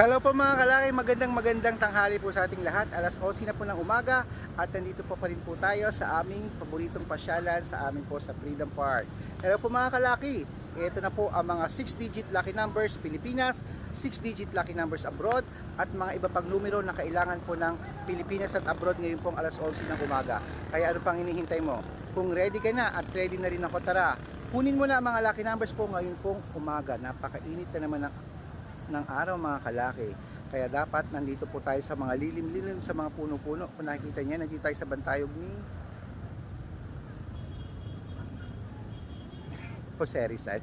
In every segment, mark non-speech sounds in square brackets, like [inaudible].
Hello po mga kalaki, magandang magandang tanghali po sa ating lahat. Alas 11 na po ng umaga at nandito po pa rin po tayo sa aming paboritong pasyalan sa amin po sa Freedom Park. Hello po mga kalaki, ito na po ang mga 6-digit lucky numbers Pilipinas, 6-digit lucky numbers abroad at mga iba pang numero na kailangan po ng Pilipinas at abroad ngayon pong alas 11 ng umaga. Kaya ano pang hinihintay mo? Kung ready ka na at ready na rin ako tara, kunin mo na ang mga lucky numbers po ngayon pong umaga. Napakainit na naman ng ng araw mga kalaki. Kaya dapat nandito po tayo sa mga lilim-lilim sa mga puno-puno. Kung nakikita niya, nandito tayo sa bantayog ni Jose Rizal.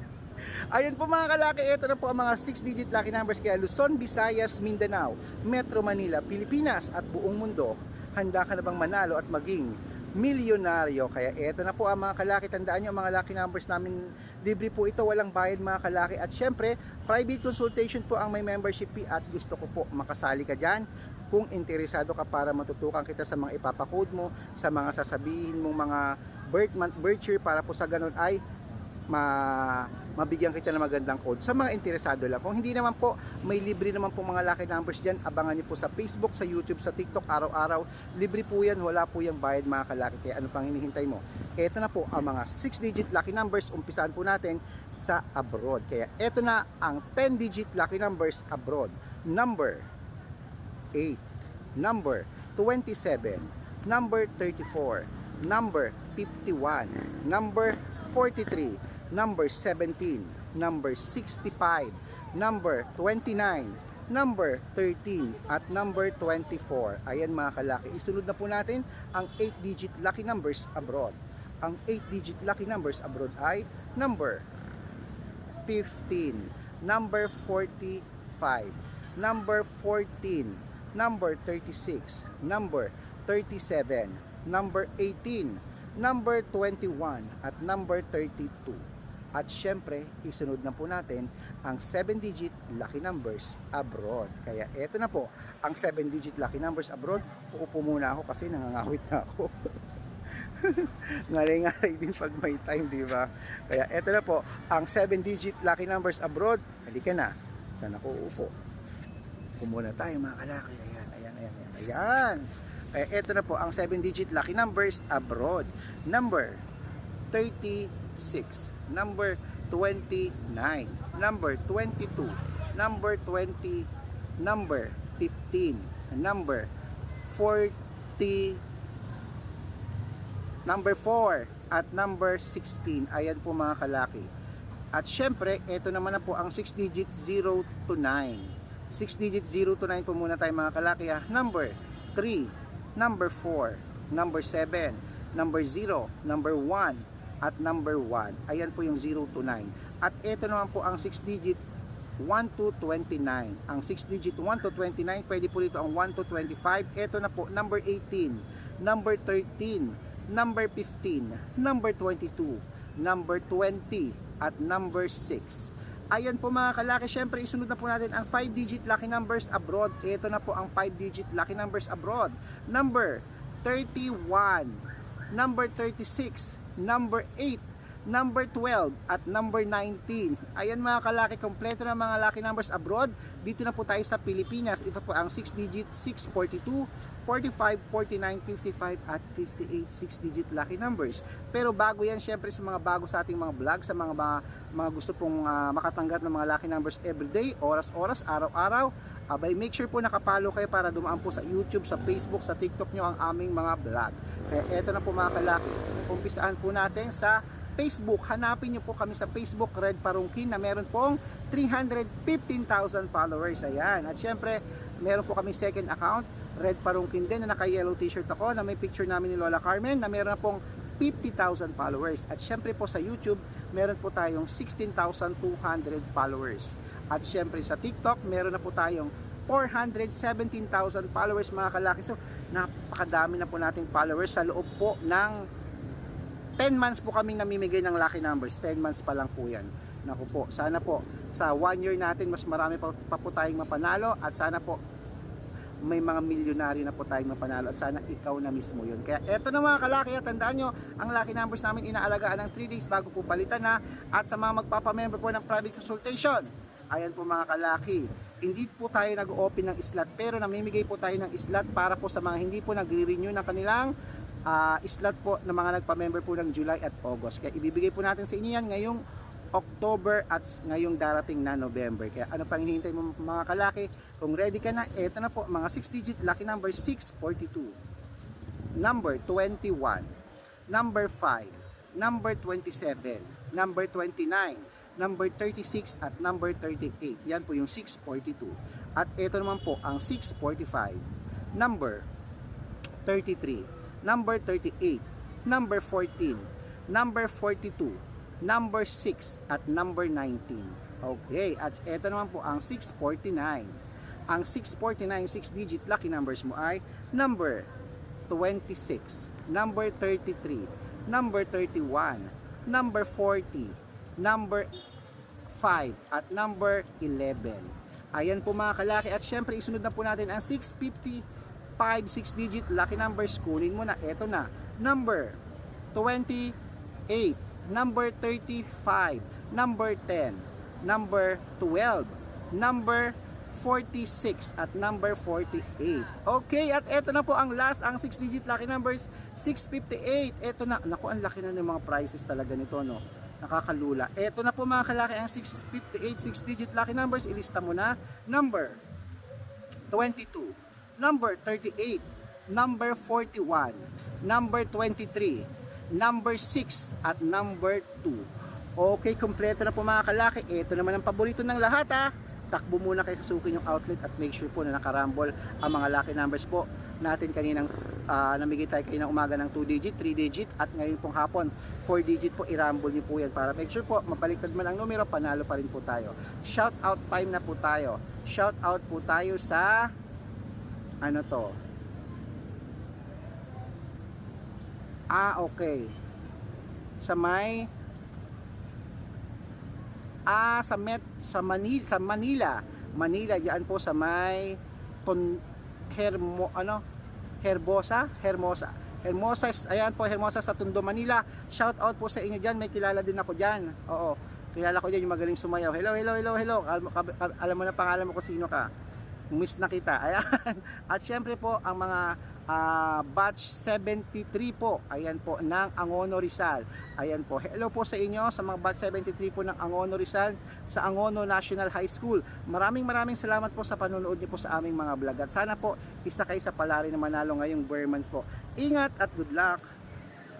Ayan po mga kalaki, ito na po ang mga 6-digit lucky numbers kaya Luzon, Visayas, Mindanao, Metro Manila, Pilipinas at buong mundo. Handa ka na bang manalo at maging milyonaryo? Kaya ito na po ang mga kalaki, tandaan nyo ang mga lucky numbers namin Libre po ito, walang bayad mga kalaki. At syempre, private consultation po ang may membership fee at gusto ko po makasali ka dyan. Kung interesado ka para matutukan kita sa mga ipapakode mo, sa mga sasabihin mong mga birth month, birth year para po sa ganun ay ma mabigyan kita ng magandang code sa mga interesado lang. Kung hindi naman po, may libre naman po mga lucky numbers dyan. Abangan niyo po sa Facebook, sa YouTube, sa TikTok, araw-araw. Libre po yan, wala po yung bayad mga kalaki. Kaya ano pang hinihintay mo? Ito na po ang mga 6-digit lucky numbers. Umpisahan po natin sa abroad. Kaya ito na ang 10-digit lucky numbers abroad. Number 8, number 27, number 34, number 51, number 43, number 17, number 65, number 29, number 13 at number 24. Ayan mga kalaki, isunod na po natin ang 8-digit lucky numbers abroad. Ang 8-digit lucky numbers abroad ay number 15, number 45, number 14, number 36, number 37, number 18, number 21 at number 32. At syempre, isunod na po natin ang 7-digit lucky numbers abroad. Kaya eto na po, ang 7-digit lucky numbers abroad. Uupo muna ako kasi nangangawit na ako. [laughs] [laughs] Ngalay-ngalay [laughs] din pag may time, di ba? Kaya eto na po, ang 7-digit lucky numbers abroad. Halika na. Saan ako uupo? Upo muna tayo mga kalaki. Ayan, ayan, ayan, ayan. Ayan. Kaya eto na po ang 7-digit lucky numbers abroad. Number 36, number 29, number 22, number 20, number 15, number 40, number 4, at number 16. Ayan po mga kalaki. At syempre, ito naman na po ang 6 digit 0 to 9. 6 digit 0 to 9 po muna tayo mga kalaki ha. Number 3, number 4, number 7, number 0, number 1, at number 1. Ayan po yung 0 to 9. At ito naman po ang 6 digit 1 to 29. Ang 6 digit 1 to 29, pwede po dito ang 1 to 25. Ito na po, number 18, number 13, number 15, number 22, number 20, at number 6. Ayan po mga kalaki, syempre isunod na po natin ang 5-digit lucky numbers abroad. Ito na po ang 5-digit lucky numbers abroad. Number 31, number 36, number 8, number 12, at number 19. Ayan mga kalaki, kompleto na mga lucky numbers abroad. Dito na po tayo sa Pilipinas. Ito po ang 6-digit 642, 45, 49, 55 at 58 6-digit lucky numbers. Pero bago yan, syempre sa mga bago sa ating mga vlog, sa mga mga, mga gusto pong ah, makatanggap ng mga lucky numbers everyday, oras-oras, araw-araw, abay make sure po nakapalo kayo para dumaan po sa YouTube, sa Facebook, sa TikTok nyo ang aming mga vlog. Kaya eto na po mga kalaki, umpisaan po natin sa Facebook. Hanapin nyo po kami sa Facebook, Red Parungkin, na meron pong 315,000 followers. Ayan. At syempre, meron po kami second account, Red Parungkin din, na naka-yellow t-shirt ako, na may picture namin ni Lola Carmen, na meron na pong 50,000 followers. At syempre po sa YouTube, meron po tayong 16,200 followers. At syempre sa TikTok, meron na po tayong 417,000 followers mga kalaki. So, napakadami na po nating followers sa loob po ng 10 months po kaming namimigay ng lucky numbers. 10 months pa lang po yan. Naku po, sana po sa 1 year natin mas marami pa, pa po tayong mapanalo at sana po may mga milyonaryo na po tayong mapanalo at sana ikaw na mismo yun. Kaya eto na mga kalaki, at tandaan nyo, ang lucky numbers namin inaalagaan ng 3 days bago po palitan na at sa mga magpapamember po ng private consultation. Ayan po mga kalaki, hindi po tayo nag-open ng slot pero namimigay po tayo ng slot para po sa mga hindi po nagre-renew ng kanilang ah, slot po ng mga nagpa-member po ng July at August. Kaya ibibigay po natin sa inyo yan ngayong October at ngayong darating na November. Kaya ano pang hinihintay mo mga kalaki? Kung ready ka na, eto na po mga 6 digit lucky number 642 number 21, number 5, number 27, number 29, number 36 at number 38. Yan po yung 642. At ito naman po ang 645, number 33, number 38, number 14, number 42, number 6 at number 19. Okay, at ito naman po ang 649. Ang 649 6 digit lucky numbers mo ay number 26, number 33, number 31, number 40, number 5, at number 11. Ayan po mga kalaki. At syempre, isunod na po natin ang 655, 6 digit lucky numbers. Kunin mo na. Ito na. Number 28, number 35, number 10, number 12, number 46 at number 48. Okay, at eto na po ang last, ang 6 digit lucky numbers, 658. Eto na, naku, ang laki na ng mga prices talaga nito, no? Nakakalula. Eto na po mga kalaki, ang 658, 6 digit lucky numbers, ilista mo na. Number 22, number 38, number 41, number 23, number 6, at number 2. Okay, kompleto na po mga kalaki. Ito naman ang paborito ng lahat ha. Takbo muna kayo sa suki yung outlet at make sure po na nakarambol ang mga lucky numbers po natin kaninang ah, namigay tayo kayo ng umaga ng 2 digit, 3 digit at ngayon pong hapon 4 digit po irambol niyo po yan para make sure po mabaliktad man ang numero panalo pa rin po tayo. Shout out time na po tayo. Shout out po tayo sa ano to? Ah, okay. Sa may Ah, sa Met sa Manila, sa Manila. Manila diyan po sa may Ton Hermo ano? Herbosa, Hermosa. Hermosa, ayan po, Hermosa sa Tondo, Manila. Shout out po sa inyo diyan. May kilala din ako diyan. Oo. Kilala ko diyan yung magaling sumayaw. Hello, hello, hello, hello. Alam, alam mo na pangalan mo kung sino ka. Miss na kita. Ayan. [laughs] At syempre po ang mga ah, batch 73 po. Ayan po ng Angono Rizal. Ayan po. Hello po sa inyo sa mga batch 73 po ng Angono Rizal sa Angono National High School. Maraming maraming salamat po sa panonood niyo po sa aming mga vlog. At sana po isa kayo sa palari na manalo ngayong Burmans po. Ingat at good luck!